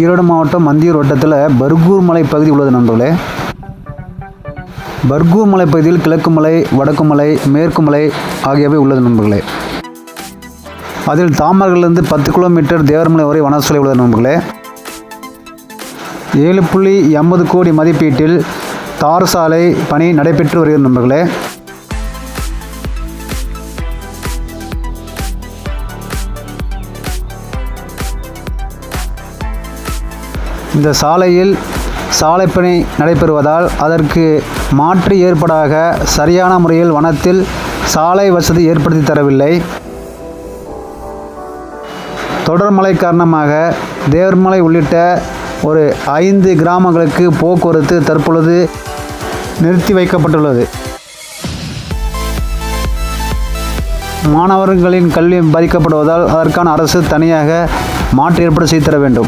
ஈரோடு மாவட்டம் மந்தியூர் வட்டத்தில் பர்கூர் மலை பகுதி உள்ளது நண்பர்களே. பர்கூர் மலை பகுதியில் கிழக்கு மலை வடக்கு மலை மேற்கு மலை ஆகியவை உள்ளது நண்பர்களே. அதில் தாமரையிலிருந்து பத்து கிலோமீட்டர் தேவர்மலை வரை வனசோலை உள்ளது நண்பர்களே. ஏழு புள்ளி எண்பது கோடி மதிப்பீட்டில் தார் சாலை பணி நடைபெற்று வருகிறது நண்பர்களே. இந்த சாலையில் சாலைப்பணி நடைபெறுவதால் அதற்கு மாற்று ஏற்பாடாக சரியான முறையில் வனத்தில் சாலை வசதி ஏற்படுத்தி தரவில்லை. தொடர் மழை காரணமாக தேவர்மலை உள்ளிட்ட ஒரு ஐந்து கிராமங்களுக்கு போக்குவரத்து தற்பொழுது நிறுத்தி வைக்கப்பட்டுள்ளது. மாணவர்களின் கல்வி பாதிக்கப்படுவதால் அதற்கான அரசு தனியாக மாற்று ஏற்பாடு செய்து தர வேண்டும்.